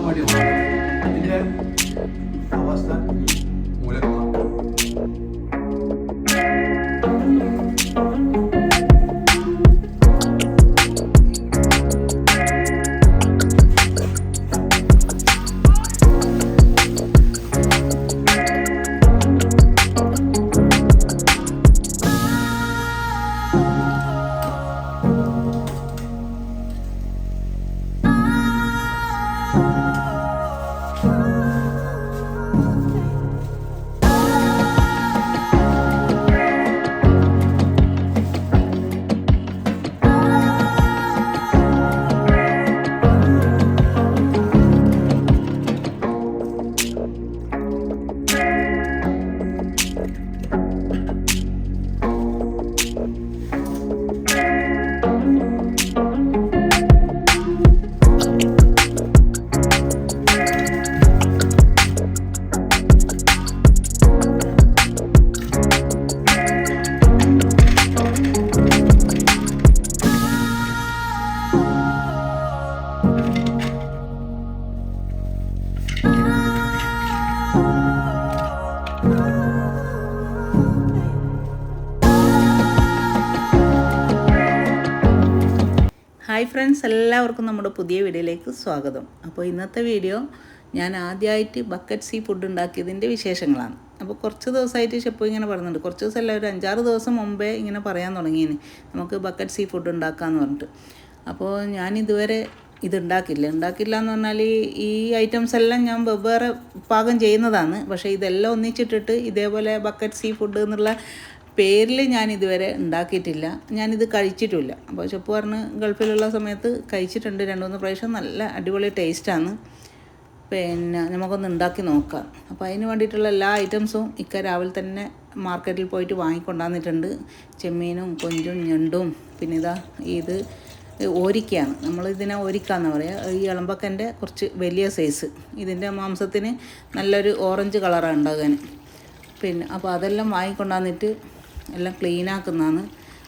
കാണാൻ വേണ്ടി വന്നത്. ഇതിന്റെ അവസ്ഥ ഫ്രണ്ട്സ് എല്ലാവർക്കും നമ്മുടെ പുതിയ വീഡിയോയിലേക്ക് സ്വാഗതം. അപ്പോൾ ഇന്നത്തെ വീഡിയോ ഞാൻ ആദ്യമായിട്ട് ബക്കറ്റ് സീ ഫുഡ് ഉണ്ടാക്കിയതിന്റെ വിശേഷങ്ങളാണ്. അപ്പോൾ കുറച്ച് ദിവസമായിട്ട് ഷെപ്പ് ഇങ്ങനെ പറയുന്നുണ്ട് കുറച്ച് ദിവസമല്ല ഒരു അഞ്ചാറ് ദിവസം മുമ്പേ ഇങ്ങനെ പറയാൻ തുടങ്ങിയിന്. നമുക്ക് ബക്കറ്റ് സീ ഫുഡ് ഉണ്ടാക്കാമെന്ന് പറഞ്ഞിട്ട്. അപ്പോൾ ഞാൻ ഇതുവരെ ഇത് ഉണ്ടാക്കില്ല എന്ന് പറഞ്ഞാൽ ഈ ഐറ്റംസ് എല്ലാം ഞാൻ വെവ്വേറെ പാകം ചെയ്യുന്നതാണ്. പക്ഷേ ഇതെല്ലാം ഒന്നിച്ചിട്ടിട്ട് ഇതേപോലെ ബക്കറ്റ് സീ ഫുഡ് എന്നുള്ള പേരിൽ ഞാൻ ഇതുവരെ ഉണ്ടാക്കിയിട്ടില്ല. ഞാനിത് കഴിച്ചിട്ടുമില്ല അപ്പോൾ ചെപ്പ് പറഞ്ഞ് ഗൾഫിലുള്ള സമയത്ത് കഴിച്ചിട്ടുണ്ട്. രണ്ട് മൂന്ന് പ്രാവശ്യം നല്ല അടിപൊളി ടേസ്റ്റാണ്. പിന്നെ നമുക്കൊന്ന് ഉണ്ടാക്കി നോക്കാം. അപ്പോൾ അതിന് വേണ്ടിയിട്ടുള്ള എല്ലാ ഐറ്റംസും ഇക്ക രാവിലെ തന്നെ മാർക്കറ്റിൽ പോയിട്ട് വാങ്ങിക്കൊണ്ടുവന്നിട്ടുണ്ട്. ചെമ്മീനും കൊഞ്ചും ഞണ്ടും. പിന്നെ ഇതാ ഇത് ഓരിക്കയാണ്. നമ്മൾ ഇതിനെ ഓരിക്കാന്ന് പറയുക ഈ ഇളമ്പക്കന്റെ കുറച്ച് വലിയ സൈസ്. ഇതിന്റെ മാംസത്തിന് നല്ലൊരു ഓറഞ്ച് കളറാണ് ഉണ്ടാകാൻ. പിന്നെ അപ്പോൾ അതെല്ലാം വാങ്ങിക്കൊണ്ടുവന്നിട്ട് എല്ലാം ക്ലീൻ ആക്കുന്നതാണ്.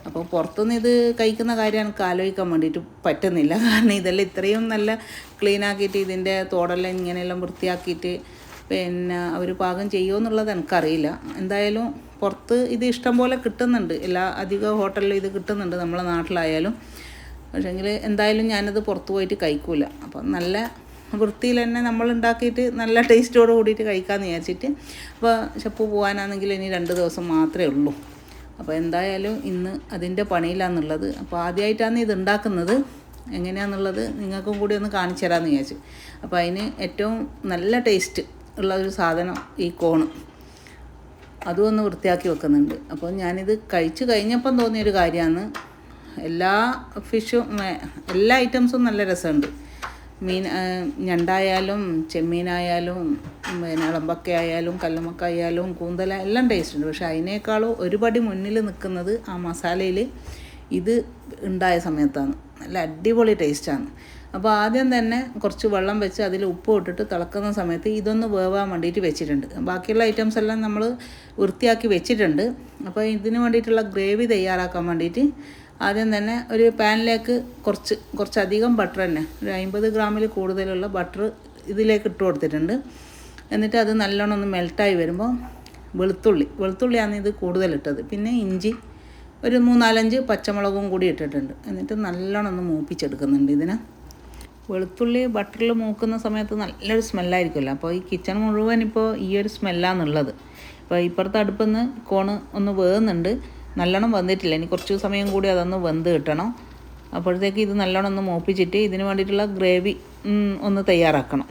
അപ്പോൾ പുറത്തുനിന്ന് ഇത് കഴിക്കുന്ന കാര്യം എനിക്ക് ആലോചിക്കാൻ വേണ്ടിയിട്ട് പറ്റുന്നില്ല. കാരണം ഇതെല്ലാം ഇത്രയും നല്ല ക്ലീൻ ആക്കിയിട്ട് ഇതിന്റെ തോടെല്ലാം ഇങ്ങനെയെല്ലാം വൃത്തിയാക്കിയിട്ട് പിന്നെ അവർ പാകം ചെയ്യുമോ എന്നുള്ളത് എനിക്കറിയില്ല. എന്തായാലും പുറത്ത് ഇത് ഇഷ്ടം പോലെ കിട്ടുന്നുണ്ട്. എല്ലാ അധിക ഹോട്ടലിലും ഇത് കിട്ടുന്നുണ്ട്. നമ്മളെ നാട്ടിലായാലും. പക്ഷേങ്കിൽ എന്തായാലും ഞാനത് പുറത്ത് പോയിട്ട് കഴിക്കൂല. അപ്പം നല്ല വൃത്തിയിൽ തന്നെ നമ്മൾ ഉണ്ടാക്കിയിട്ട് നല്ല ടേസ്റ്റോട് കൂടിയിട്ട് കഴിക്കാമെന്ന് വിചാരിച്ചിട്ട്. അപ്പോൾ ചപ്പു പോകാനാണെങ്കിൽ ഇനി രണ്ട് ദിവസം മാത്രമേ ഉള്ളൂ. അപ്പോൾ എന്തായാലും ഇന്ന് അതിന്റെ പണിയിലാണെന്നുള്ളത് അപ്പോൾ ആദ്യമായിട്ടാണ് ഇത് ഉണ്ടാക്കുന്നത്. എങ്ങനെയാണെന്നുള്ളത് നിങ്ങൾക്കും കൂടി ഒന്ന് കാണിച്ചു തരാമെന്ന് വിചാരിച്ചു. അപ്പോൾ അതിന് ഏറ്റവും നല്ല ടേസ്റ്റ് ഉള്ള ഒരു സാധനം ഈ കോണ് അതും ഒന്ന് വൃത്തിയാക്കി വെക്കുന്നുണ്ട്. അപ്പോൾ ഞാനിത് കഴിച്ചു കഴിഞ്ഞപ്പം തോന്നിയൊരു കാര്യമാണ്. എല്ലാ ഫിഷും എല്ലാ ഐറ്റംസും നല്ല രസമുണ്ട്. മീൻ ഞണ്ടായാലും ചെമ്മീനായാലും പിന്നെ അളമ്പക്കയായാലും ആയാലും കൂന്തല എല്ലാം ടേസ്റ്റ് ഉണ്ട്. പക്ഷേ അതിനേക്കാളും ഒരുപടി മുന്നിൽ നിൽക്കുന്നത് ആ മസാലയിൽ ഇത് ഉണ്ടായ സമയത്താണ്. നല്ല അടിപൊളി ടേസ്റ്റാണ് അപ്പോൾ ആദ്യം തന്നെ കുറച്ച് വെള്ളം വെച്ച് അതിൽ ഉപ്പ് ഇട്ടിട്ട് തിളക്കുന്ന സമയത്ത് ഇതൊന്ന് വേവാൻ വേണ്ടിയിട്ട് വെച്ചിട്ടുണ്ട്. ബാക്കിയുള്ള ഐറ്റംസ് എല്ലാം നമ്മൾ വൃത്തിയാക്കി വെച്ചിട്ടുണ്ട്. അപ്പോൾ ഇതിന് വേണ്ടിയിട്ടുള്ള ഗ്രേവി തയ്യാറാക്കാൻ വേണ്ടിയിട്ട് ആദ്യം തന്നെ ഒരു പാനിലേക്ക് കുറച്ച് കുറച്ചധികം ബട്ടർ തന്നെ. ഒരു അമ്പത് ഗ്രാമിൽ കൂടുതലുള്ള ബട്ടർ ഇതിലേക്ക് ഇട്ട് കൊടുത്തിട്ടുണ്ട്. എന്നിട്ട് അത് നല്ലോണം ഒന്ന് മെൽട്ടായി വരുമ്പോൾ വെളുത്തുള്ളി. വെളുത്തുള്ളിയാണ് ഇത് കൂടുതലിട്ടത് പിന്നെ ഇഞ്ചി ഒരു മൂന്നാലഞ്ച് പച്ചമുളകും കൂടി ഇട്ടിട്ടുണ്ട്. എന്നിട്ട് നല്ലോണം ഒന്ന് മൂപ്പിച്ചെടുക്കുന്നുണ്ട് ഇതിനെ. വെളുത്തുള്ളി ബട്ടറിൽ മൂക്കുന്ന സമയത്ത് നല്ലൊരു സ്മെല്ലായിരിക്കുമല്ലോ അപ്പോൾ ഈ കിച്ചൺ മുഴുവൻ ഇപ്പോൾ ഈ ഒരു സ്മെല്ലാന്നുള്ളത് അപ്പോൾ ഇപ്പുറത്തെ അടുപ്പിൽ നിന്ന് കോണ് ഒന്ന് വേകുന്നുണ്ട് നല്ലോണം വന്നിട്ടില്ല. ഇനി കുറച്ച് സമയം കൂടി അതൊന്ന് വെന്ത് കിട്ടണം. അപ്പോഴത്തേക്ക് ഇത് നല്ലോണം ഒന്ന് മൂപ്പിച്ചിട്ട് ഇതിന് വേണ്ടിയിട്ടുള്ള ഗ്രേവി ഒന്ന് തയ്യാറാക്കണം.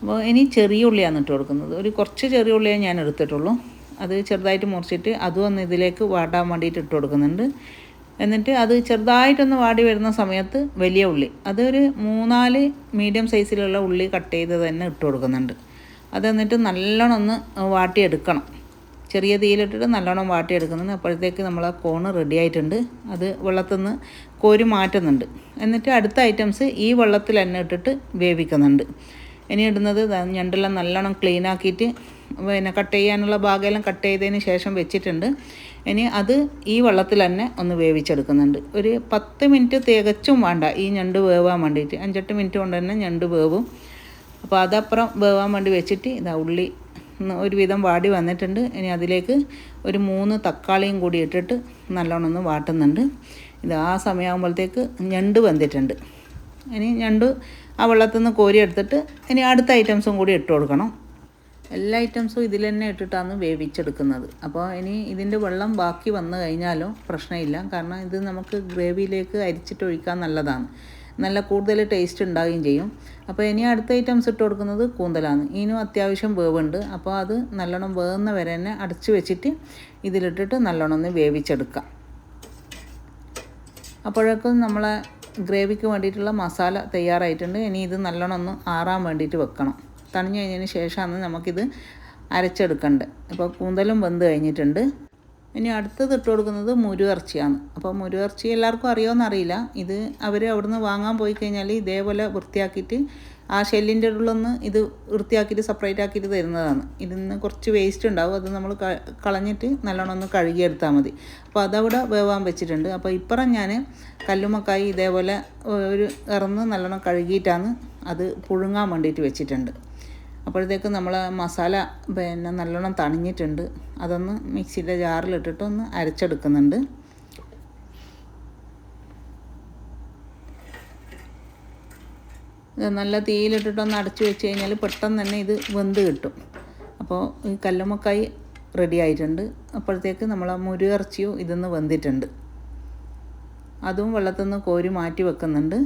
അപ്പോൾ ഇനി ചെറിയ ഉള്ളിയാണ് ഇട്ട് കൊടുക്കുന്നത്. ഒരു കുറച്ച് ചെറിയ ഉള്ളിയേ ഞാൻ എടുത്തിട്ടുള്ളൂ. അത് ചെറുതായിട്ട് മുറിച്ചിട്ട് അതും ഒന്ന് ഇതിലേക്ക് വാടാൻ വേണ്ടിയിട്ട് ഇട്ട് കൊടുക്കുന്നുണ്ട്. എന്നിട്ട് അത് ചെറുതായിട്ടൊന്ന് വാടി വരുന്ന സമയത്ത് വലിയ ഉള്ളി അതൊരു മൂന്നാൽ മീഡിയം സൈസിലുള്ള ഉള്ളി കട്ട് ചെയ്ത് തന്നെ ഇട്ട് കൊടുക്കുന്നുണ്ട്. അത് എന്നിട്ട് നല്ലോണം ഒന്ന് വാട്ടിയെടുക്കണം. ചെറിയ തീയിലിട്ടിട്ട് നല്ലോണം വാട്ടിയെടുക്കുന്നുണ്ട് അപ്പോഴത്തേക്ക് നമ്മൾ ആ കോണ് റെഡി ആയിട്ടുണ്ട്. അത് വെള്ളത്തിൽ നിന്ന് കോരി മാറ്റുന്നുണ്ട്. എന്നിട്ട് അടുത്ത ഐറ്റംസ് ഈ വെള്ളത്തിൽ തന്നെ ഇട്ടിട്ട് വേവിക്കുന്നുണ്ട്. ഇനി ഇടുന്നത് ഞണ്ടെല്ലാം നല്ലോണം ക്ലീൻ ആക്കിയിട്ട് പിന്നെ കട്ട് ചെയ്യാനുള്ള ഭാഗമെല്ലാം കട്ട് ചെയ്തതിന് ശേഷം വെച്ചിട്ടുണ്ട്. ഇനി അത് ഈ വെള്ളത്തിൽ തന്നെ ഒന്ന് വേവിച്ചെടുക്കുന്നുണ്ട്. ഒരു പത്ത് മിനിറ്റ് തികച്ചും വേണ്ട. ഈ ഞണ്ട് വേവാൻ വേണ്ടിയിട്ട്. അഞ്ചെട്ട് മിനിറ്റ് കൊണ്ട് തന്നെ ഞണ്ട് വേവും. അപ്പോൾ അതപ്പുറം വേവാൻ വേണ്ടി വെച്ചിട്ട് ഇതാ ഉള്ളി ഒരുവിധം വാടി വന്നിട്ടുണ്ട്. ഇനി അതിലേക്ക് ഒരു മൂന്ന് തക്കാളിയും കൂടി ഇട്ടിട്ട് നല്ലോണം ഒന്ന് വാട്ടുന്നുണ്ട്. ഇത് ആ സമയമാകുമ്പോഴത്തേക്ക് ഞണ്ട് വെന്തിട്ടുണ്ട്. ഇനി ഞണ്ട് ആ വെള്ളത്തിൽ നിന്ന് കോരി എടുത്തിട്ട് ഇനി അടുത്ത ഐറ്റംസും കൂടി ഇട്ട് കൊടുക്കണം. എല്ലാ ഐറ്റംസും ഇതിൽ തന്നെ ഇട്ടിട്ടാണ് വേവിച്ചെടുക്കുന്നത്. അപ്പോൾ ഇനി ഇതിന്റെ വെള്ളം ബാക്കി വന്നു കഴിഞ്ഞാലും പ്രശ്നമില്ല. കാരണം ഇത് നമുക്ക് ഗ്രേവിയിലേക്ക് അരിച്ചിട്ട് ഒഴിക്കാൻ നല്ലതാണ്. നല്ല കൂടുതൽ ടേസ്റ്റ് ഉണ്ടാവുകയും ചെയ്യും. അപ്പോൾ ഇനി അടുത്ത ഐറ്റംസ് ഇട്ട് കൊടുക്കുന്നത് കൂന്തലാണ്. ഇനിയും അത്യാവശ്യം വേവുണ്ട്. അപ്പോൾ അത് നല്ലോണം വേവുന്ന വരെ തന്നെ അടച്ചു വെച്ചിട്ട് ഇതിലിട്ടിട്ട് നല്ലോണം ഒന്ന് വേവിച്ചെടുക്കാം. അപ്പോഴേക്കും നമ്മളെ ഗ്രേവിക്ക് വേണ്ടിയിട്ടുള്ള മസാല തയ്യാറായിട്ടുണ്ട്. ഇനി ഇത് നല്ലോണം ഒന്ന് ആറാൻ വേണ്ടിയിട്ട് വെക്കണം. തണിഞ്ഞു കഴിഞ്ഞതിന് ശേഷമാണ് നമുക്കിത് അരച്ചെടുക്കേണ്ടത്. അപ്പോൾ കൂന്തലും വെന്ത് കഴിഞ്ഞിട്ടുണ്ട്. ഇനി അടുത്തത് ഇട്ട് കൊടുക്കുന്നത് മുരുയിറച്ചിയാണ് അപ്പോൾ മുരുയിറച്ചി എല്ലാവർക്കും അറിയുമെന്നറിയില്ല ഇത് അവർ അവിടുന്ന് വാങ്ങാൻ പോയി കഴിഞ്ഞാൽ ഇതേപോലെ വൃത്തിയാക്കിയിട്ട് ആ ഷെല്ലിന്റെ ഉള്ളൊന്ന് ഇത് വൃത്തിയാക്കിയിട്ട് സെപ്പറേറ്റ് ആക്കിയിട്ട് തരുന്നതാണ്. ഇതിൽ നിന്ന് കുറച്ച് വേസ്റ്റ് ഉണ്ടാവും. അത് നമ്മൾ കളഞ്ഞിട്ട് നല്ലോണം ഒന്ന് കഴുകിയെടുത്താൽ മതി. അപ്പോൾ അതവിടെ വേവാൻ വെച്ചിട്ടുണ്ട്. അപ്പോൾ ഇപ്പുറം ഞാൻ കല്ലുമക്കായി ഇതേപോലെ ഒരു ഇറന്ന് നല്ലോണം കഴുകിയിട്ടാണ് അത് പുഴുങ്ങാൻ വേണ്ടിയിട്ട് വെച്ചിട്ടുണ്ട്. അപ്പോഴത്തേക്ക് നമ്മൾ മസാല പിന്നെ നല്ലോണം തണിഞ്ഞിട്ടുണ്ട്. അതൊന്ന് മിക്സിയുടെ ജാറിലിട്ടിട്ട് ഒന്ന് അരച്ചെടുക്കുന്നുണ്ട്. നല്ല തീയിലിട്ടിട്ടൊന്ന് അടച്ചു വെച്ച് കഴിഞ്ഞാൽ പെട്ടെന്ന് തന്നെ ഇത് വെന്ത് കിട്ടും. അപ്പോൾ ഈ കല്ലുമ്മക്കായി റെഡി ആയിട്ടുണ്ട്. അപ്പോഴത്തേക്ക് നമ്മൾ ആ മുരുയിറച്ചിയും ഇതൊന്ന് വെന്തിട്ടുണ്ട്. അതും വെള്ളത്തിൽ നിന്ന് കോരി മാറ്റി വെക്കുന്നുണ്ട്.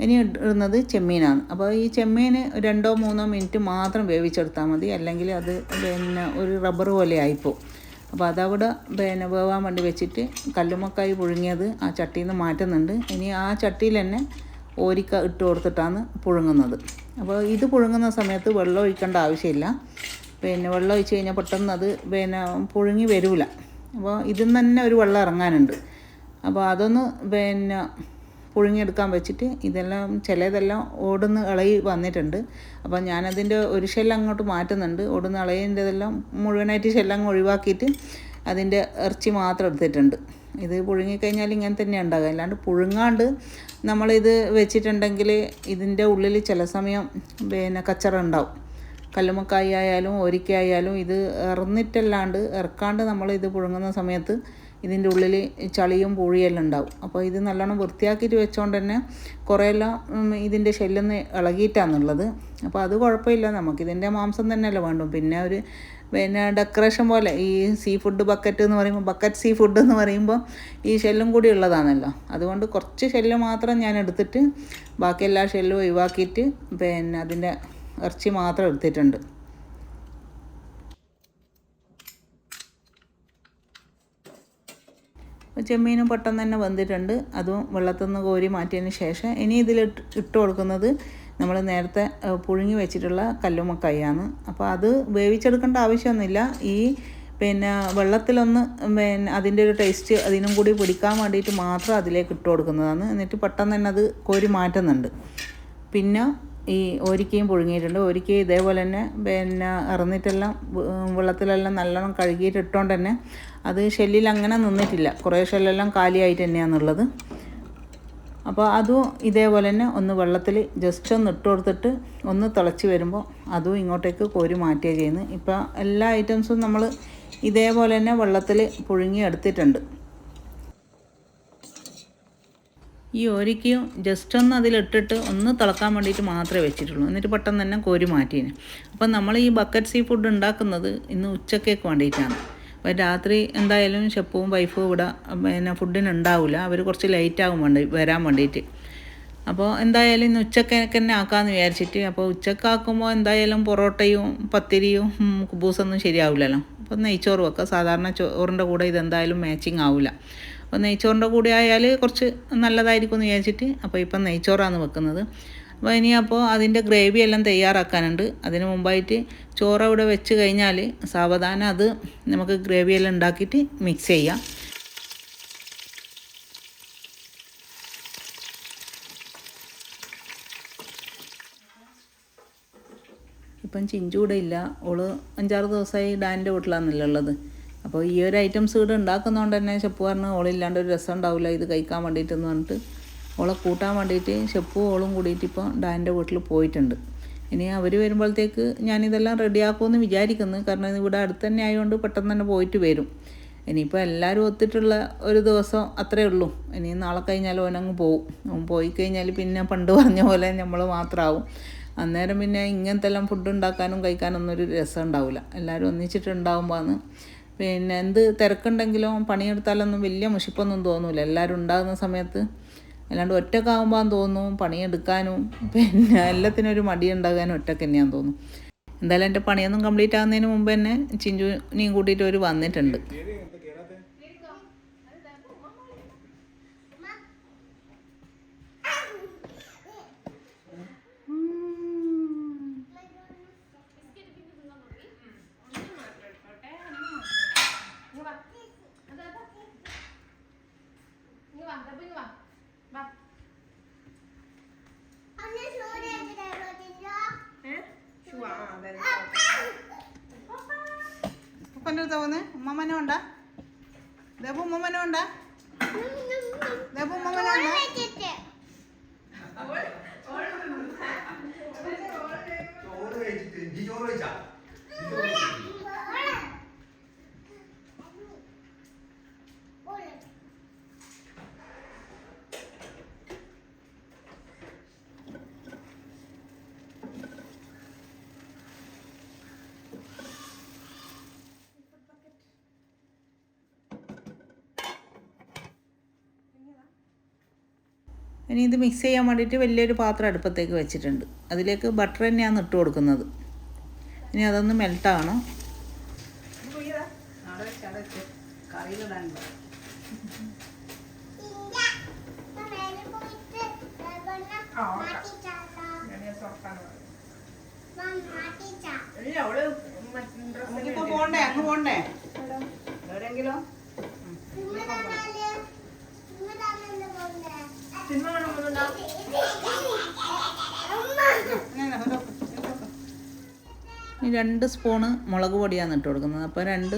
ഇനി ഇടുന്നത് ചെമ്മീനാണ്. അപ്പോൾ ഈ ചെമ്മീൻ രണ്ടോ മൂന്നോ മിനിറ്റ് മാത്രം വേവിച്ചെടുത്താൽ മതി. അല്ലെങ്കിൽ അത് പിന്നെ ഒരു റബ്ബർ പോലെ ആയിപ്പോൾ അപ്പോൾ അതവിടെ പിന്നെ വേവാൻ വേണ്ടി വെച്ചിട്ട് കല്ലുമക്കായി പുഴുങ്ങിയത് ആ ചട്ടിയിൽ നിന്ന് മാറ്റുന്നുണ്ട്. ഇനി ആ ചട്ടിയിൽ തന്നെ ഓരിക്ക ഇട്ട് കൊടുത്തിട്ടാണ് പുഴുങ്ങുന്നത്. അപ്പോൾ ഇത് പുഴുങ്ങുന്ന സമയത്ത് വെള്ളം ഒഴിക്കേണ്ട ആവശ്യമില്ല. പിന്നെ വെള്ളം ഒഴിച്ച് കഴിഞ്ഞാൽ പെട്ടെന്ന് അത് പിന്നെ പുഴുങ്ങി വരില്ല അപ്പോൾ ഇതിൽ നിന്ന് തന്നെ ഒരു വെള്ളം ഇറങ്ങാനുണ്ട്. അപ്പോൾ അതൊന്ന് പിന്നെ പുഴുങ്ങിയെടുക്കാൻ വെച്ചിട്ട് ഇതെല്ലാം ചിലതെല്ലാം ഓടുന്ന് ഇളയി വന്നിട്ടുണ്ട്. അപ്പോൾ ഞാനതിന്റെ ഒരു ഷെല്ല് അങ്ങോട്ട് മാറ്റുന്നുണ്ട്. ഓടുന്ന് ഇളയതിന്റെതെല്ലാം മുഴുവനായിട്ട് ഷെല്ലങ്ങ് ഒഴിവാക്കിയിട്ട് അതിന്റെ ഇറച്ചി മാത്രം എടുത്തിട്ടുണ്ട്. ഇത് പുഴുങ്ങിക്കഴിഞ്ഞാൽ ഇങ്ങനെ തന്നെ ഉണ്ടാകുക അല്ലാണ്ട് പുഴുങ്ങാണ്ട് നമ്മളിത് വെച്ചിട്ടുണ്ടെങ്കിൽ ഇതിന്റെ ഉള്ളിൽ ചില സമയം പിന്നെ കച്ചറ ഉണ്ടാവും. കല്ലുമക്കായി ആയാലും ഒരിക്കായാലും ഇത് ഇറന്നിട്ടല്ലാണ്ട് ഇറക്കാണ്ട് നമ്മൾ ഇത് പുഴുങ്ങുന്ന സമയത്ത് ഇതിന്റെ ഉള്ളിൽ ചളിയും പൂഴിയെല്ലാം ഉണ്ടാവും. അപ്പോൾ ഇത് നല്ലോണം വൃത്തിയാക്കിയിട്ട് വെച്ചുകൊണ്ട് തന്നെ കുറേയെല്ലാം ഇതിന്റെ ഷെല്ലൊന്ന് ഇളകിയിട്ടാണുള്ളത് അപ്പോൾ അത് കുഴപ്പമില്ല. നമുക്കിതിന്റെ മാംസം തന്നെയല്ലേ വേണ്ടു. പിന്നെ ഒരു പിന്നെ ഡെക്കറേഷൻ പോലെ ഈ സീ ഫുഡ് ബക്കറ്റ് എന്ന് പറയുമ്പോൾ ബക്കറ്റ് സീ ഫുഡ് എന്ന് പറയുമ്പോൾ ഈ ഷെല്ലും കൂടി ഉള്ളതാണല്ലോ. അതുകൊണ്ട് കുറച്ച് ഷെല്ല് മാത്രം ഞാൻ എടുത്തിട്ട് ബാക്കി എല്ലാ ഷെല്ലും ഒഴിവാക്കിയിട്ട് പിന്നെ അതിന്റെ ഇറച്ചി മാത്രം എടുത്തിട്ടുണ്ട്. ചെമ്മീനും പെട്ടെന്ന് തന്നെ വന്നിട്ടുണ്ട്. അതും വെള്ളത്തിൽ നിന്ന് കോരി മാറ്റിയതിന് ശേഷം ഇനി ഇതിൽ ഇട്ട് കൊടുക്കുന്നത് നമ്മൾ നേരത്തെ പുഴുങ്ങി വെച്ചിട്ടുള്ള കല്ലുമക്കായാണ് അപ്പോൾ അത് വേവിച്ചെടുക്കേണ്ട ആവശ്യമൊന്നുമില്ല. ഈ പിന്നെ വെള്ളത്തിലൊന്ന് പിന്നെ അതിന്റെ ഒരു ടേസ്റ്റ് അതിനും കൂടി പിടിക്കാൻ വേണ്ടിയിട്ട് മാത്രം അതിലേക്ക് ഇട്ട് കൊടുക്കുന്നതാണ്. എന്നിട്ട് പെട്ടെന്ന് തന്നെ അത് കോരി മാറ്റുന്നുണ്ട്. പിന്നെ ഈ ഓരിക്കയും പുഴുങ്ങിയിട്ടുണ്ട്. ഓരിക്കയും ഇതേപോലെ തന്നെ പിന്നെ ഇറന്നിട്ടെല്ലാം വെള്ളത്തിലെല്ലാം നല്ലോണം കഴുകിയിട്ട് തന്നെ അത് ഷെല്ലിൽ അങ്ങനെ നിന്നിട്ടില്ല. കുറേ ഷെല്ലെല്ലാം കാലിയായിട്ട് തന്നെയാണെന്നുള്ളത് അപ്പോൾ അതും ഇതേപോലെ തന്നെ ഒന്ന് വെള്ളത്തിൽ ജസ്റ്റ് ഒന്ന് ഇട്ട് കൊടുത്തിട്ട് ഒന്ന് തിളച്ച് വരുമ്പോൾ അതും ഇങ്ങോട്ടേക്ക് കോരി മാറ്റുകയാണ് ചെയ്യുന്നത്. ഇപ്പോൾ എല്ലാ ഐറ്റംസും നമ്മൾ ഇതേപോലെ തന്നെ വെള്ളത്തിൽ പുഴുങ്ങി എടുത്തിട്ടുണ്ട്. ഈ ഓരിക്കും ജസ്റ്റ് ഒന്ന് അതിലിട്ടിട്ട് ഒന്ന് തിളക്കാൻ വേണ്ടിയിട്ട് മാത്രമേ വെച്ചിട്ടുള്ളൂ. എന്നിട്ട് പെട്ടെന്ന് തന്നെ കോരി മാറ്റിന്. അപ്പം നമ്മൾ ഈ ബക്കറ്റ് സീ ഫുഡ് ഉണ്ടാക്കുന്നത് ഇന്ന് ഉച്ചക്കേക്ക് വേണ്ടിയിട്ടാണ്. അപ്പോൾ രാത്രി എന്തായാലും ഷെപ്പും വൈഫും ഇവിടെ പിന്നെ ഫുഡിന് ഉണ്ടാവില്ല അവർ കുറച്ച് ലൈറ്റ് വേണ്ടി വരാൻ വേണ്ടിയിട്ട്. അപ്പോൾ എന്തായാലും ഇന്ന് ഉച്ചക്കേക്ക് തന്നെ ആക്കാമെന്ന് വിചാരിച്ചിട്ട് അപ്പോൾ ഉച്ചക്കാക്കുമ്പോൾ എന്തായാലും പൊറോട്ടയും പത്തിരിയും കുബൂസൊന്നും ശരിയാവില്ലല്ലോ. അപ്പോൾ നെയ്ച്ചോറ് വെക്കുക സാധാരണ ചോറിന്റെ കൂടെ ഇതെന്തായാലും മാച്ചിങ് ആവില്ല അപ്പോൾ നെയ്ച്ചോറിന്റെ കൂടെ ആയാൽ കുറച്ച് നല്ലതായിരിക്കും എന്ന് വിചാരിച്ചിട്ട് അപ്പോൾ ഇപ്പം നെയ്ച്ചോറാണ് വെക്കുന്നത്. അപ്പോൾ ഇനി അപ്പോൾ അതിന്റെ ഗ്രേവി എല്ലാം തയ്യാറാക്കാനുണ്ട്. അതിന് മുമ്പായിട്ട് ചോറ് അവിടെ വെച്ച് കഴിഞ്ഞാൽ സാവധാനം അത് നമുക്ക് ഗ്രേവി എല്ലാം ഉണ്ടാക്കിയിട്ട് മിക്സ് ചെയ്യാം. ഇപ്പം ചിഞ്ചൂടെ ഇല്ല. ഓൾ അഞ്ചാറ് ദിവസമായി ഡാനിന്റെ വീട്ടിലാണല്ലോ ഉള്ളത്. അപ്പോൾ ഈ ഒരു ഐറ്റംസ് ഇവിടെ ഉണ്ടാക്കുന്നതുകൊണ്ട് തന്നെ ഷെപ്പ് പറഞ്ഞ് ഓളില്ലാണ്ട് ഒരു രസം ഉണ്ടാവില്ല ഇത് കഴിക്കാൻ വേണ്ടിയിട്ടെന്ന് പറഞ്ഞിട്ട് ഓളെ കൂട്ടാൻ വേണ്ടിയിട്ട് ഷെപ്പും ഓളും കൂടിയിട്ട് ഇപ്പോൾ ഡാന്റെ വീട്ടിൽ പോയിട്ടുണ്ട്. ഇനി അവർ വരുമ്പോഴത്തേക്ക് ഞാനിതെല്ലാം റെഡിയാക്കുമെന്ന് വിചാരിക്കുന്നു. കാരണം ഇവിടെ അടുത്ത് തന്നെ ആയതുകൊണ്ട് പെട്ടെന്ന് തന്നെ പോയിട്ട് വരും. ഇനിയിപ്പോൾ എല്ലാവരും ഒത്തിട്ടുള്ള ഒരു ദിവസം അത്രേ ഉള്ളൂ. ഇനി നാളെ കഴിഞ്ഞാൽ ഓനങ്ങ് പോവും. പോയി കഴിഞ്ഞാൽ പിന്നെ പണ്ട് പറഞ്ഞ പോലെ നമ്മൾ മാത്രമാവും അന്നേരം പിന്നെ ഇങ്ങനത്തെ എല്ലാം ഫുഡ് ഉണ്ടാക്കാനും കഴിക്കാനൊന്നും ഒരു രസം ഉണ്ടാവില്ല എല്ലാവരും ഒന്നിച്ചിട്ടുണ്ടാകുമ്പോഴാണ് പിന്നെ എന്ത് തിരക്കുണ്ടെങ്കിലും പണിയെടുത്താലൊന്നും വലിയ മുഷിപ്പൊന്നും തോന്നില്ല എല്ലാവരും ഉണ്ടാകുന്ന സമയത്ത് അല്ലാണ്ട് ഒറ്റക്കാവുമ്പോൾ തോന്നും പണിയെടുക്കാനും പിന്നെ എല്ലാത്തിനും ഒരു മടി ഉണ്ടാകാനും ഒറ്റയ്ക്ക് തന്നെയാന്ന് തോന്നും. എന്തായാലും എന്റെ പണിയൊന്നും കംപ്ലീറ്റ് ആകുന്നതിന് മുമ്പ് തന്നെ ചിഞ്ചുനെയും കൂട്ടിയിട്ട് ഒരു വന്നിട്ടുണ്ട്. ഉപ്പന്റെ അടുത്ത് പോകുന്നത് ഉമ്മമ്മനെ ഉണ്ടാ ദബു ഉമ്മമ്മനെ ഉണ്ടാ ദബു ഉമ്മമ്മനെ ഉണ്ടാ ഇനി ഇത് മിക്സ് ചെയ്യാൻ വേണ്ടിയിട്ട് വലിയൊരു പാത്രം അടുപ്പത്തേക്ക് വെച്ചിട്ടുണ്ട്. അതിലേക്ക് ബട്ടർ തന്നെയാണ് ഇട്ട് കൊടുക്കുന്നത്. ഇനി അതൊന്ന് മെൽട്ടാകണം പോണ്ടേ? അങ്ങ് പോണ്ടേ? എവിടെയെങ്കിലും? രണ്ട് സ്പൂണ് മുളക് പൊടിയാണ് ഇട്ട് കൊടുക്കുന്നത്. അപ്പോൾ രണ്ട്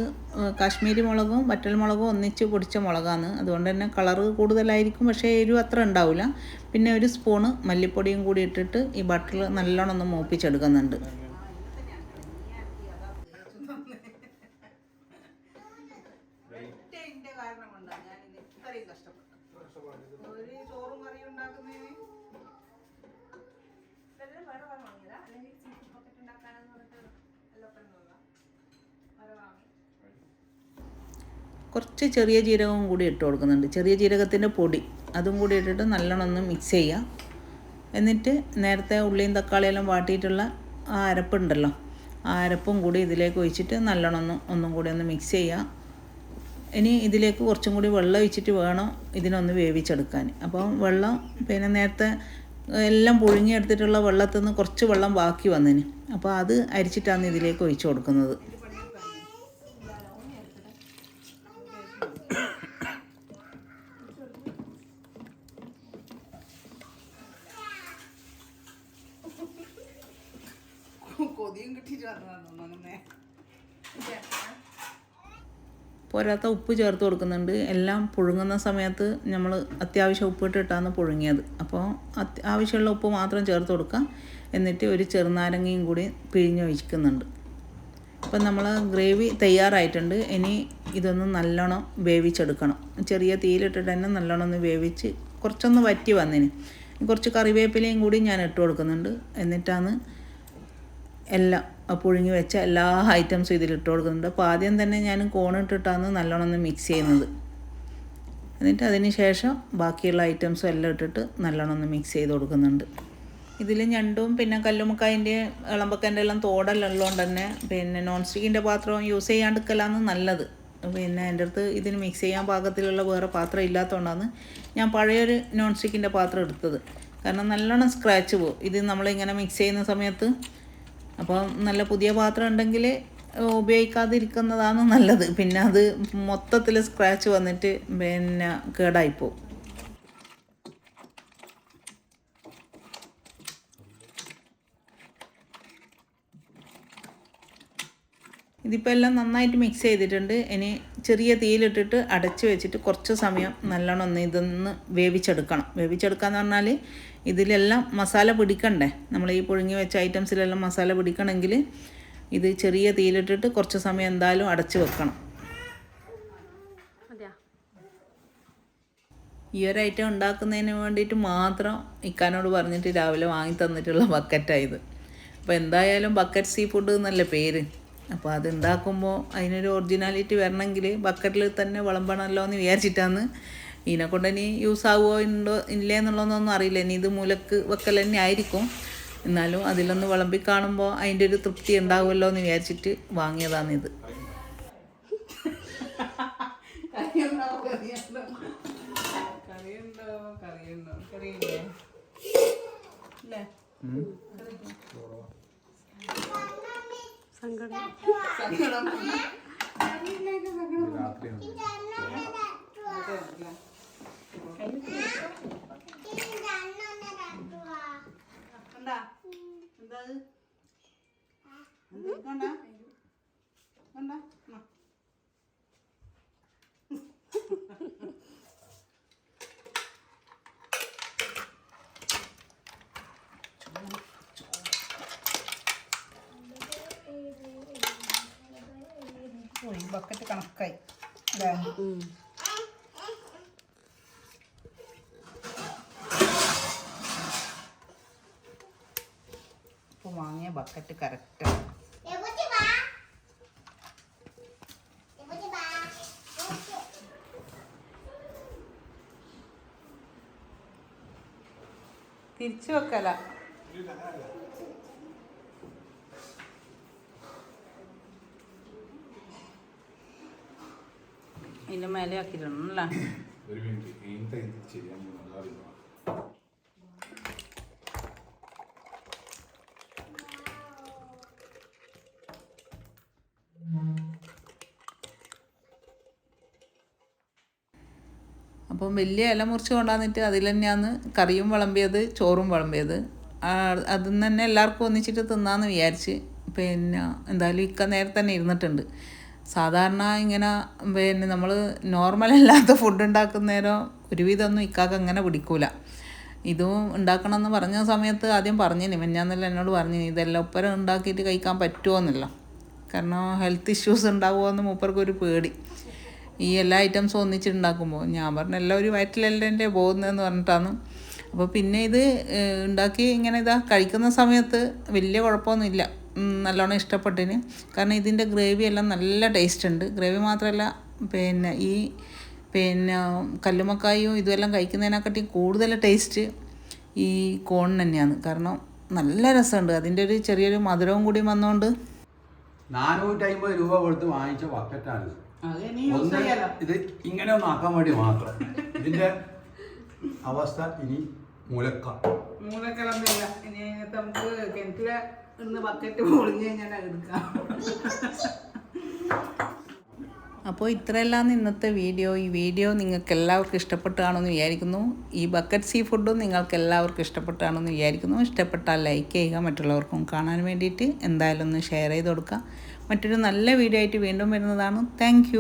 കാശ്മീരി മുളകും വറ്റൽ മുളകും ഒന്നിച്ച് പൊടിച്ച മുളകാണ്. അതുകൊണ്ട് തന്നെ കളറ് കൂടുതലായിരിക്കും പക്ഷേ എരിവ് അത്ര ഉണ്ടാവില്ല. പിന്നെ ഒരു സ്പൂണ് മല്ലിപ്പൊടിയും കൂടി ഇട്ടിട്ട് ഈ ബട്ടർ നല്ലോണം ഒന്ന് മൂപ്പിച്ചെടുക്കുന്നുണ്ട്. കുറച്ച് ചെറിയ ജീരകവും കൂടി ഇട്ട് കൊടുക്കുന്നുണ്ട്. ചെറിയ ജീരകത്തിന്റെ പൊടി അതും കൂടി ഇട്ടിട്ട് നല്ലോണം ഒന്ന് മിക്സ് ചെയ്യുക എന്നിട്ട് നേരത്തെ ഉള്ളിയും തക്കാളിയെല്ലാം വാട്ടിയിട്ടുള്ള ആ അരപ്പുണ്ടല്ലോ ആ അരപ്പും കൂടി ഇതിലേക്ക് ഒഴിച്ചിട്ട് നല്ലോണം ഒന്ന് ഒന്നും കൂടി ഒന്ന് മിക്സ് ചെയ്യുക ഇനി ഇതിലേക്ക് കുറച്ചും കൂടി വെള്ളം ഒഴിച്ചിട്ട് വേണം ഇതിനൊന്ന് വേവിച്ചെടുക്കാൻ. അപ്പോൾ വെള്ളം പിന്നെ നേരത്തെ എല്ലാം പുഴുങ്ങിയെടുത്തിട്ടുള്ള വെള്ളത്തിൽ നിന്ന് കുറച്ച് വെള്ളം ബാക്കി വന്നതിന് അപ്പോൾ അത് അരിച്ചിട്ടാണ് ഇതിലേക്ക് ഒഴിച്ചു കൊടുക്കുന്നത്. കൊതിയും പോരാത്ത ഉപ്പ് ചേർത്ത് കൊടുക്കുന്നുണ്ട്. എല്ലാം പുഴുങ്ങുന്ന സമയത്ത് നമ്മൾ അത്യാവശ്യം ഉപ്പിട്ടിട്ടാണ് പുഴുങ്ങിയത്. അപ്പോൾ ആവശ്യമുള്ള ഉപ്പ് മാത്രം ചേർത്ത് കൊടുക്കുക എന്നിട്ട് ഒരു ചെറുനാരങ്ങയും കൂടി പിഴിഞ്ഞൊഴിക്കുന്നുണ്ട്. അപ്പം നമ്മൾ ഗ്രേവി തയ്യാറായിട്ടുണ്ട്. ഇനി ഇതൊന്ന് നല്ലോണം വേവിച്ചെടുക്കണം. ചെറിയ തീയിലിട്ടിട്ട് തന്നെ നല്ലോണം ഒന്ന് വേവിച്ച് കുറച്ചൊന്ന് വറ്റി വന്നിന്. കുറച്ച് കറിവേപ്പിലയും കൂടി ഞാൻ ഇട്ട് കൊടുക്കുന്നുണ്ട്. എന്നിട്ടാണ് എല്ലാം പുഴുങ്ങി വെച്ച എല്ലാ ഐറ്റംസും ഇതിലിട്ട് കൊടുക്കുന്നുണ്ട്. അപ്പോൾ ആദ്യം തന്നെ ഞാൻ കോണിട്ടിട്ടാണ് നല്ലോണം ഒന്ന് മിക്സ് ചെയ്യുന്നത്. എന്നിട്ട് അതിന് ശേഷം ബാക്കിയുള്ള ഐറ്റംസും എല്ലാം ഇട്ടിട്ട് നല്ലോണം ഒന്ന് മിക്സ് ചെയ്ത് കൊടുക്കുന്നുണ്ട്. ഇതിൽ ഞണ്ടും പിന്നെ കല്ലുമുക്കായന്റെ ഇളമ്പക്കന്റെ എല്ലാം തോടല്ലുള്ളതുകൊണ്ട് തന്നെ പിന്നെ നോൺ സ്റ്റിക്കിന്റെ പാത്രം യൂസ് ചെയ്യാണ്ടിരിക്കലാണ് നല്ലത്. പിന്നെ എന്റെ അടുത്ത് ഇതിന് മിക്സ് ചെയ്യാൻ പാകത്തിലുള്ള വേറെ പാത്രം ഇല്ലാത്തതുകൊണ്ടാണ് ഞാൻ പഴയൊരു നോൺ സ്റ്റിക്കിന്റെ പാത്രം എടുത്തത്. കാരണം നല്ലോണം സ്ക്രാച്ച് പോകും ഇത് നമ്മളിങ്ങനെ മിക്സ് ചെയ്യുന്ന സമയത്ത് അപ്പോൾ നല്ല പുതിയ പാത്രം ഉണ്ടെങ്കിൽ ഉപയോഗിക്കാതിരിക്കുന്നതാണ് നല്ലത്. പിന്നെ അത് മൊത്തത്തിൽ സ്ക്രാച്ച് വന്നിട്ട് പിന്നെ കേടായിപ്പോവും. ഇതിപ്പോൾ എല്ലാം നന്നായിട്ട് മിക്സ് ചെയ്തിട്ടുണ്ട്. ഇനി ചെറിയ തീയിലിട്ടിട്ട് അടച്ച് വെച്ചിട്ട് കുറച്ച് സമയം നല്ലോണം ഒന്ന് ഇതൊന്ന് വേവിച്ചെടുക്കണം. വേവിച്ചെടുക്കാന്ന് പറഞ്ഞാൽ ഇതിലെല്ലാം മസാല പിടിക്കണ്ടേ? നമ്മൾ ഈ പുഴുങ്ങി വെച്ച ഐറ്റംസിലെല്ലാം മസാല പിടിക്കണമെങ്കിൽ ഇത് ചെറിയ തീയിലിട്ടിട്ട് കുറച്ച് സമയം എന്തായാലും അടച്ച് വെക്കണം. ഈ ഒരു ഐറ്റം ഉണ്ടാക്കുന്നതിന് വേണ്ടിയിട്ട് മാത്രം ഇക്കാനോട് പറഞ്ഞിട്ട് രാവിലെ വാങ്ങി തന്നിട്ടുള്ള ബക്കറ്റായത് അപ്പോൾ എന്തായാലും ബക്കറ്റ് സീ ഫുഡ് എന്നല്ലേ പേര്? അപ്പോൾ അതുണ്ടാക്കുമ്പോൾ അതിനൊരു ഒറിജിനാലിറ്റി വരണമെങ്കിൽ ബക്കറ്റിൽ തന്നെ വിളമ്പണമല്ലോ എന്ന് വിചാരിച്ചിട്ടാണ്. ഇതിനെ കൊണ്ട് ഇനി യൂസ് ആവുമോ ഉണ്ടോ ഇല്ലേ എന്നുള്ളതൊന്നും അറിയില്ല. ഇനി ഇത് മൂലക്ക് വെക്കൽ തന്നെ ആയിരിക്കും. എന്നാലും അതിലൊന്ന് വിളമ്പി കാണുമ്പോൾ അതിന്റെ ഒരു തൃപ്തി ഉണ്ടാവുമല്ലോ എന്ന് വിചാരിച്ചിട്ട് വാങ്ങിയതാണിത് കറിയുണ്ടോ? കറിയുണ്ടോ? കറിയില്ലേ? അല്ലേ സങ്കടം കണ്ടാ ബക്കറ്റ് കണക്കായി. അല്ലേ ഇപ്പോൾ വാങ്ങിയ ബക്കറ്റ് കറക്റ്റാണ് തിരിച്ചു വെക്കല. ഇതിന്റെ മേലെ ആക്കിയിട്ടുണ്ട് അല്ലേ ഒരു മിനിറ്റ് എന്താ ഇത് ചെയ്യാൻ പോകുന്നത്? അറിയില്ല അപ്പം വലിയ ഇല മുറിച്ച് കൊണ്ടുവന്നിട്ട് അതിൽ തന്നെയാണ് കറിയും വിളമ്പിയത് ചോറും വിളമ്പിയത്. അതിൽ നിന്ന് തന്നെ എല്ലാവർക്കും ഒന്നിച്ചിട്ട് തിന്നാന്ന് വിചാരിച്ച് പിന്നെ എന്തായാലും ഇക്ക നേരത്തെ തന്നെ ഇരുന്നിട്ടുണ്ട്. സാധാരണ ഇങ്ങനെ പിന്നെ നമ്മൾ നോർമൽ അല്ലാത്ത ഫുഡ് ഉണ്ടാക്കുന്നേരം ഒരുവിധമൊന്നും ഇക്കാക്ക് അങ്ങനെ പിടിക്കൂല. ഇതും ഉണ്ടാക്കണം എന്ന് പറഞ്ഞ സമയത്ത് ആദ്യം പറഞ്ഞിനി മെഞ്ഞാന്നല്ല എന്നോട് പറഞ്ഞു ഇതെല്ലാം ഒപ്പരം ഉണ്ടാക്കിയിട്ട് കഴിക്കാൻ പറ്റുമോ എന്നല്ല കാരണം ഹെൽത്ത് ഇഷ്യൂസ് ഉണ്ടാവുമോ എന്ന് മൂപ്പർക്ക് ഒരു പേടി. ഈ എല്ലാ ഐറ്റംസും ഒന്നിച്ചുണ്ടാക്കുമ്പോൾ ഞാൻ പറഞ്ഞു എല്ലാം ഒരു വയറ്റിലെല്ലാം പോകുന്നതെന്ന് പറഞ്ഞിട്ടാണ് അപ്പോൾ പിന്നെ ഇത് ഉണ്ടാക്കി ഇങ്ങനെ ഇതാ കഴിക്കുന്ന സമയത്ത് വലിയ കുഴപ്പമൊന്നുമില്ല. നല്ലോണം ഇഷ്ടപ്പെട്ടിന് കാരണം ഇതിന്റെ ഗ്രേവി എല്ലാം നല്ല ടേസ്റ്റ് ഉണ്ട്. ഗ്രേവി മാത്രമല്ല പിന്നെ ഈ പിന്നെ കല്ലുമക്കായും ഇതുമെല്ലാം കഴിക്കുന്നതിനെക്കാട്ടി കൂടുതൽ ടേസ്റ്റ് ഈ കോൺ തന്നെയാണ്. കാരണം നല്ല രസമുണ്ട്. അതിന്റെ ഒരു ചെറിയൊരു മധുരവും കൂടി വന്നുകൊണ്ട് നാനൂറ്റമ്പത് രൂപ കൊടുത്ത് വാങ്ങിച്ച ബക്കറ്റാണ് ഇത്. ഒന്ന് ഇങ്ങനെ ഒന്ന് ആക്കാൻ വേണ്ടി മാത്രം. ഇതിന്റെ അവസ്ഥ ഇനി മുലക്ക. മൂലക്കിളമ്പില്ല ഇനി അതിനകത്ത് നമുക്ക് കിണറ്റിലെ ഇന്ന് ബക്കറ്റ് പൊളിഞ്ഞ് കഴിഞ്ഞാൽ എടുക്കാം. അപ്പോൾ ഇത്രയെല്ലാം ഇന്നത്തെ വീഡിയോ. ഈ വീഡിയോ നിങ്ങൾക്ക് എല്ലാവർക്കും ഇഷ്ടപ്പെട്ടാണെന്ന് വിചാരിക്കുന്നു. ഈ ബക്കറ്റ് സീ ഫുഡും നിങ്ങൾക്ക് എല്ലാവർക്കും ഇഷ്ടപ്പെട്ടാണെന്ന് വിചാരിക്കുന്നു. ഇഷ്ടപ്പെട്ടാൽ ലൈക്ക് ചെയ്യുക മറ്റുള്ളവർക്കും കാണാൻ വേണ്ടിയിട്ട് എന്തായാലും ഒന്ന് ഷെയർ ചെയ്ത് കൊടുക്കുക. മറ്റൊരു നല്ല വീഡിയോ ആയിട്ട് വീണ്ടും വരുന്നതാണ്. താങ്ക്